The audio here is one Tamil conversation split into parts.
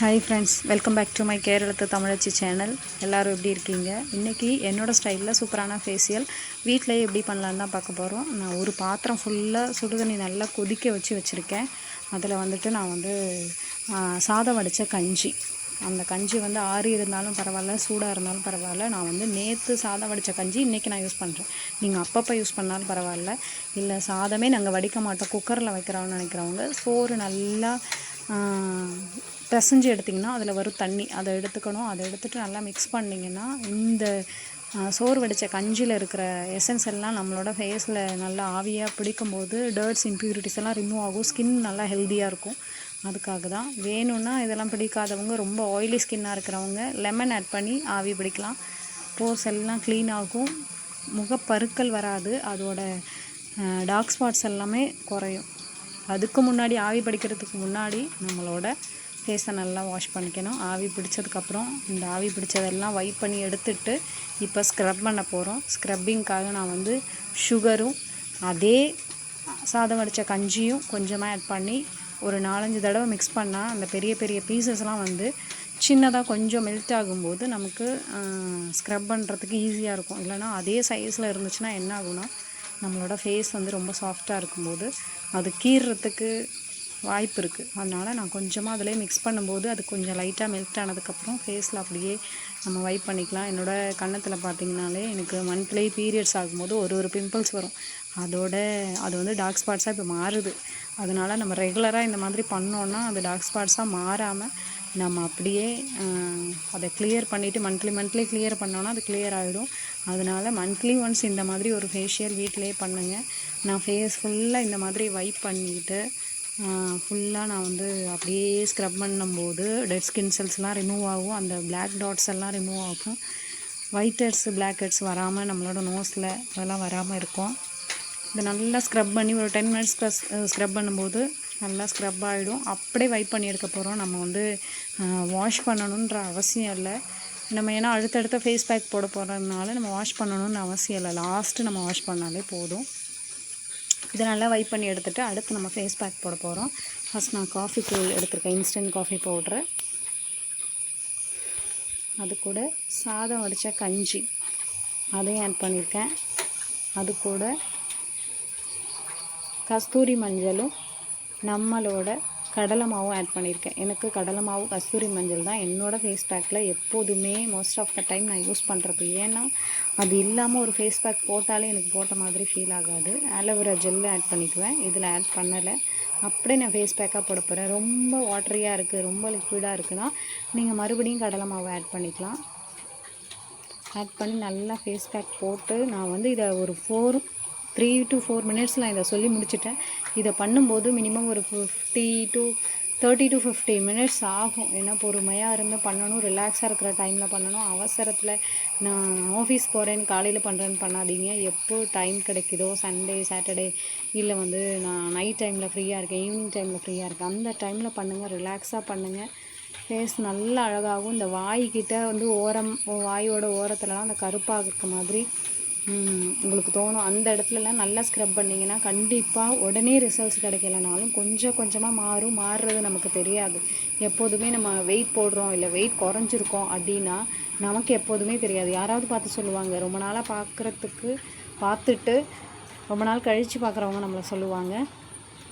Hi friends welcome back to my கேரளத்து தமிழச்சி சேனல் எல்லோரும் எப்படி இருக்கீங்க? இன்றைக்கி என்னோடய ஸ்டைலில் சூப்பரான ஃபேஷியல் வீட்டிலேயே எப்படி பண்ணலான்னு தான் பார்க்க போகிறோம் நான் ஒரு பாத்திரம் ஃபுல்லாக சுடுதண்ணி நல்லா கொதிக்க வச்சு வச்சுருக்கேன். அதில் வந்துட்டு நான் வந்து சாதம் வடித்த கஞ்சி. அந்த கஞ்சி வந்து ஆறி இருந்தாலும் பரவாயில்ல சூடாக இருந்தாலும் பரவாயில்ல. நான் வந்து நேற்று சாதம் வடித்த கஞ்சி இன்றைக்கி நான் யூஸ் பண்ணுறேன் நீங்கள் அப்பப்போ யூஸ் பண்ணாலும் பரவாயில்ல. இல்லை சாதமே நாங்கள் வடிக்க மாட்டோம் குக்கரில் வைக்கிறோம்னு நினைக்கிறவங்க சோறு நல்லா பிசைஞ்சு எடுத்திங்கன்னா அதில் வரும் தண்ணி. அதை எடுத்துக்கணும். அதை எடுத்துகிட்டு நல்லா மிக்ஸ் பண்ணிங்கன்னா இந்த சோறு வடித்த கஞ்சியில் இருக்கிற எசன்ஸ் எல்லாம் நம்மளோட ஃபேஸில் நல்லா ஆவியாக பிடிக்கும்போது டர்ட்ஸ் இம்ப்யூரிட்டிஸ் எல்லாம் ரிமூவ் ஆகும். ஸ்கின் நல்லா ஹெல்த்தியாக இருக்கும். அதுக்காக தான். வேணும்னா இதெல்லாம் பிடிக்காதவங்க ரொம்ப ஆயிலி ஸ்கின்னாக இருக்கிறவங்க லெமன் ஆட் பண்ணி ஆவி பிடிக்கலாம். போர்ஸ் எல்லாம் க்ளீன் ஆகும். முகப்பருக்கள் வராது. அதோட டார்க் ஸ்பாட்ஸ் எல்லாமே குறையும். அதுக்கு முன்னாடி ஆவி பிடிக்கிறதுக்கு முன்னாடி நம்மளோட ஃபேஸை நல்லா வாஷ் பண்ணிக்கணும். ஆவி பிடிச்சதுக்கப்புறம் இந்த ஆவி பிடிச்சதெல்லாம் வைப் பண்ணி எடுத்துட்டு இப்போ ஸ்க்ரப் பண்ண போகிறோம் ஸ்க்ரப்பிங்க்காக நான் வந்து சுகரும் அதே சாதம் வடித்த கஞ்சியும் கொஞ்சமாக ஆட் பண்ணி ஒரு நாலஞ்சு தடவை மிக்ஸ் பண்ணால் அந்த பெரிய பெரிய பீசஸ்லாம் வந்து சின்னதாக கொஞ்சம் மெல்ட் ஆகும்போது நமக்கு ஸ்க்ரப் பண்ணுறதுக்கு ஈஸியாக இருக்கும். இல்லைனா அதே சைஸில் இருந்துச்சுன்னா என்ன ஆகும்னா நம்மளோட ஃபேஸ் வந்து ரொம்ப சாஃப்டாக இருக்கும்போது அது கீறுறதுக்கு வாய்ப்பு இருக்குது அதனால் நான் கொஞ்சமாக அதிலே மிக்ஸ் பண்ணும்போது அது கொஞ்சம் லைட்டாக மெல்ட் ஆனதுக்கப்புறம் ஃபேஸில் அப்படியே நம்ம வைப் பண்ணிக்கலாம். என்னோடய கன்னத்தில் பார்த்தீங்கனாலே எனக்கு மந்த்லி பீரியட்ஸ் ஆகும்போது ஒரு ஒரு பிம்பிள்ஸ் வரும். அதோட அது வந்து டார்க் ஸ்பாட்ஸாக இப்போ மாறுது. அதனால் நம்ம ரெகுலராக இந்த மாதிரி பண்ணோன்னா அது டார்க் ஸ்பாட்ஸாக மாறாமல் நம்ம அப்படியே அதை கிளியர் பண்ணிவிட்டு மந்த்லி மந்த்லி கிளியர் பண்ணோன்னா அது கிளியர் ஆகிடும் அதனால் மந்த்லி ஒன்ஸ் இந்த மாதிரி ஒரு ஃபேஷியல் வீட்டிலே பண்ணுங்கள் நான் ஃபேஸ் ஃபுல்லாக இந்த மாதிரி வைப் பண்ணிவிட்டு ஃபுல்லாக நான் வந்து அப்படியே ஸ்க்ரப் பண்ணும்போது டெட் ஸ்கின் செல்ஸ்லாம் ரிமூவ் ஆகும். அந்த பிளாக் டாட்ஸ் எல்லாம் ரிமூவ் ஆகும். ஒயிட் ஹெட்ஸ் பிளாக் ஹெட்ஸ் வராமல் நம்மளோட நோஸில் அதெல்லாம் வராமல் இருக்கும். இதை நல்லா ஸ்க்ரப் பண்ணி ஒரு டென் மினிட்ஸ் ஸ்க்ரப் பண்ணும்போது நல்லா ஸ்க்ரப் ஆகிடும் அப்படியே வைப் பண்ணி எடுக்க போகிறோம் நம்ம வந்து வாஷ் பண்ணணுன்ற அவசியம் இல்லை. நம்ம ஏன்னா அடுத்தடுத்த ஃபேஸ் பேக் போட போகிறதுனால நம்ம வாஷ் பண்ணணும்னு அவசியம் இல்லை. லாஸ்ட்டு நம்ம வாஷ் பண்ணாலே போதும். இதை நல்லா வைப் பண்ணி எடுத்துகிட்டு அடுத்து நம்ம ஃபேஸ் பேக் போட போகிறோம் ஃபஸ்ட் நான் காஃபி தூள் எடுத்திருக்கேன். இன்ஸ்டன்ட் காஃபி பவுட்ரு அது கூட சாதம் வடித்த கஞ்சி. அதையும் ஆட் பண்ணியிருக்கேன் அது கூட கஸ்தூரி மஞ்சளும் நம்மளோட கடலை மாவும் ஆட் பண்ணியிருக்கேன். எனக்கு கடலை மாவு கஸ்தூரி மஞ்சள் தான் என்னோடய ஃபேஸ் பேக்கில் எப்போதுமே மோஸ்ட் ஆஃப் த டைம் நான் யூஸ் பண்ணுறது ஏன்னா அது இல்லாமல் ஒரு ஃபேஸ் பேக் போட்டாலே எனக்கு போட்ட மாதிரி ஃபீல் ஆகாது. ஆலோவேரா ஜெல் ஆட் பண்ணிக்குவேன். இதில் ஆட் பண்ணலை. அப்படியே நான் ஃபேஸ் பேக்காக போட போகிறேன் ரொம்ப வாட்டரியாக இருக்குது ரொம்ப லிக்விடாக இருக்குன்னா நீங்கள் மறுபடியும் கடலை மாவு ஆட் பண்ணிக்கலாம். ஆட் பண்ணி நல்லா ஃபேஸ் பேக் போட்டு நான் வந்து இதை ஒரு ஃபோர் த்ரீ டு ஃபோர் மினிட்ஸில் இதை சொல்லி முடிச்சிட்டேன். இதை பண்ணும்போது மினிமம் ஒரு fifty to thirty to fifty minutes ஆகும். ஏன்னா பொறுமையாக இருந்து பண்ணணும் ரிலாக்ஸாக இருக்கிற டைமில் பண்ணணும். அவசரத்தில் நான் ஆஃபீஸ் போகிறேன்னு காலையில் பண்ணுறேன்னு பண்ணாதீங்க. எப்போ டைம் கிடைக்குதோ சண்டே சாட்டர்டே இல்லை வந்து நான் நைட் டைமில் ஃப்ரீயாக இருக்கேன் ஈவினிங் டைமில் ஃப்ரீயாக இருக்கேன். அந்த டைமில் பண்ணுங்கள் ரிலாக்ஸாக பண்ணுங்கள் ஃபேஸ் நல்லா அழகாகும் இந்த வாய்க்கிட்ட வந்து ஓரம் வாயோட ஓரத்துலலாம் அந்த கருப்பாக இருக்க மாதிரி உங்களுக்கு தோணும். அந்த இடத்துலலாம் நல்லா ஸ்க்ரப் பண்ணிங்கன்னா கண்டிப்பாக உடனே ரிசல்ட்ஸ் கிடைக்கலனாலும் கொஞ்சம் கொஞ்சமாக மாறும். மாறுறது நமக்கு தெரியாது. எப்போதுமே நம்ம வெயிட் போடுறோம் இல்லை வெயிட் குறைஞ்சிருக்கோம் அப்படின்னா நமக்கு எப்போதுமே தெரியாது. யாராவது பார்த்து சொல்லுவாங்க. ரொம்ப நாளாக பார்க்குறதுக்கு பார்த்துட்டு ரொம்ப நாள் கழித்து பார்க்குறவங்க நம்மளை சொல்லுவாங்க.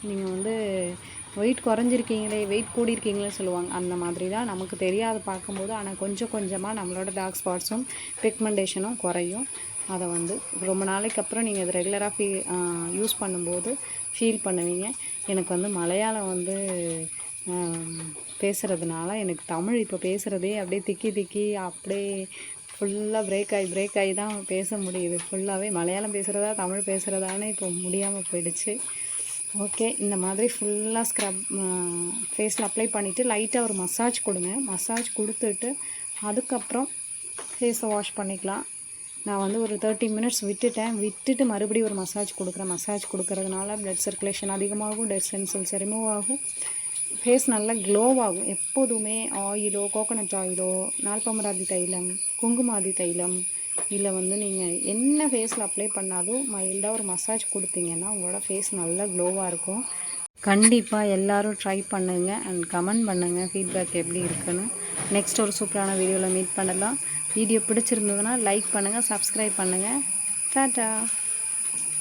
நீங்கள் வந்து வெயிட் குறைஞ்சிருக்கீங்களே வெயிட் கூடியிருக்கீங்களே சொல்லுவாங்க. அந்த மாதிரி தான் நமக்கு தெரியாது பார்க்கும்போது. ஆனால் கொஞ்சம் கொஞ்சமாக நம்மளோட டார்க் ஸ்பாட்ஸும் பிக்மெண்டேஷனும் குறையும். அதை வந்து ரொம்ப நாளைக்கு அப்புறம் நீங்கள் இதை ரெகுலராக ஃபீ யூஸ் பண்ணும்போது ஃபீல் பண்ணுவீங்க. எனக்கு வந்து மலையாளம் வந்து பேசுகிறதுனால எனக்கு தமிழ் இப்போ பேசுகிறதே அப்படியே திக்கி திக்கி அப்படியே ஃபுல்லாக பிரேக் ஆகி பிரேக் ஆகி தான் பேச முடியுது. ஃபுல்லாகவே மலையாளம் பேசுகிறதா தமிழ் பேசுகிறதானே இப்போ முடியாமல் போயிடுச்சு. ஓகே இந்த மாதிரி ஃபுல்லாக ஸ்க்ரப் ஃபேஸில் அப்ளை பண்ணிவிட்டு லைட்டாக ஒரு மசாஜ் கொடுங்க. மசாஜ் கொடுத்துட்டு அதுக்கப்புறம் ஃபேஸை வாஷ் பண்ணிக்கலாம். நான் வந்து ஒரு தேர்ட்டி மினிட்ஸ் விட்டுட்டேன். விட்டுட்டு மறுபடியும் ஒரு மசாஜ் கொடுக்குறேன். மசாஜ் கொடுக்கறதுனால ப்ளட் சர்க்குலேஷன் அதிகமாகும் டெட் சென்சல்ஸ் ரிமூவ் ஆகும். ஃபேஸ் நல்லா க்ளோவாகும் ஆகும். எப்போதுமே ஆயிலோ கோகோனட் ஆயிலோ நால்பமராதி தைலம் குங்குமாதி தைலம் இல்லை வந்து நீங்கள் என்ன ஃபேஸில் அப்ளை பண்ணாலும் மைல்டாக ஒரு மசாஜ் கொடுத்தீங்கன்னா உங்களோட ஃபேஸ் நல்லா க்ளோவாக இருக்கும். கண்டிப்பாக எல்லோரும் ட்ரை பண்ணுங்கள் அண்ட் கமெண்ட் பண்ணுங்கள் ஃபீட்பேக் எப்படி இருக்குன்னு. நெக்ஸ்ட் ஒரு சூப்பரான வீடியோவில் மீட் பண்ணலாம். வீடியோ பிடிச்சிருந்ததுன்னா லைக் பண்ணுங்கள் சப்ஸ்கிரைப் பண்ணுங்கள் டாட்டா